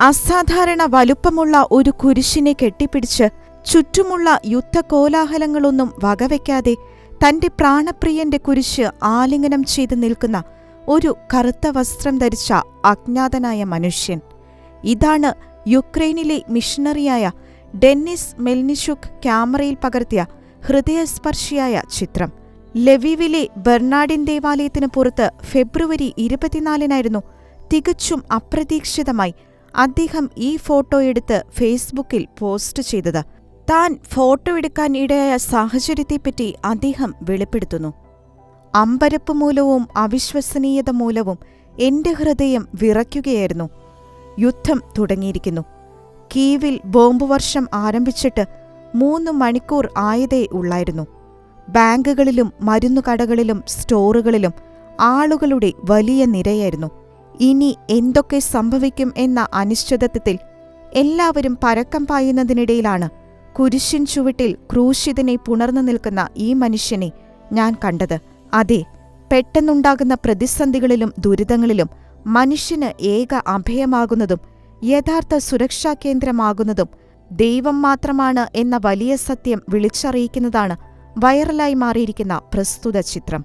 അസാധാരണ വലുപ്പമുള്ള ഒരു കുരിശിനെ കെട്ടിപ്പിടിച്ച് ചുറ്റുമുള്ള യുദ്ധകോലാഹലങ്ങളൊന്നും വകവയ്ക്കാതെ തന്റെ പ്രാണപ്രിയന്റെ കുരിശ് ആലിംഗനം ചെയ്തു നിൽക്കുന്ന ഒരു കറുത്ത വസ്ത്രം ധരിച്ച അജ്ഞാതനായ മനുഷ്യൻ. ഇതാണ് യുക്രൈനിലെ മിഷണറിയായ ഡെന്നിസ് മെൽനിഷുക് ക്യാമറയിൽ പകർത്തിയ ഹൃദയസ്പർശിയായ ചിത്രം. ലവീവിലെ ബെർണാഡിൻ ദേവാലയത്തിന് പുറത്ത് ഫെബ്രുവരി ഇരുപത്തിനാലിനായിരുന്നു തികച്ചും അപ്രതീക്ഷിതമായി അദ്ദേഹം ഈ ഫോട്ടോ എടുത്ത് ഫേസ്ബുക്കിൽ പോസ്റ്റ് ചെയ്തത്. താൻ ഫോട്ടോ എടുക്കാൻ ഇടയായ സാഹചര്യത്തെപ്പറ്റി അദ്ദേഹം വെളിപ്പെടുത്തുന്നു. അമ്പരപ്പ് മൂലവും അവിശ്വസനീയത മൂലവും എന്റെ ഹൃദയം വിറയ്ക്കുകയായിരുന്നു. യുദ്ധം തുടങ്ങിയിരിക്കുന്നു. കീവിൽ ബോംബ് വർഷം ആരംഭിച്ചിട്ട് മൂന്ന് മണിക്കൂർ ആയതേ ഉള്ളായിരുന്നു. ബാങ്കുകളിലും മരുന്നുകടകളിലും സ്റ്റോറുകളിലും ആളുകളുടെ വലിയ നിരയായിരുന്നു. ഇനി എന്തൊക്കെ സംഭവിക്കും എന്ന അനിശ്ചിതത്വത്തിൽ എല്ലാവരും പരക്കം പായുന്നതിനിടയിലാണ് കുരിശിൻ ചുവട്ടിൽ ക്രൂശിതനെ പുണർന്നു നിൽക്കുന്ന ഈ മനുഷ്യനെ ഞാൻ കണ്ടത്. അതെ പെട്ടെന്നുണ്ടാകുന്ന പ്രതിസന്ധികളിലും ദുരിതങ്ങളിലും മനുഷ്യന് ഏക അഭയമാകുന്നതും യഥാർത്ഥ സുരക്ഷാ കേന്ദ്രമാകുന്നതും ദൈവം മാത്രമാണ് എന്ന വലിയ സത്യം വിളിച്ചറിയിക്കുന്നതാണ് വൈറലായി മാറിയിരിക്കുന്ന പ്രസ്തുത ചിത്രം.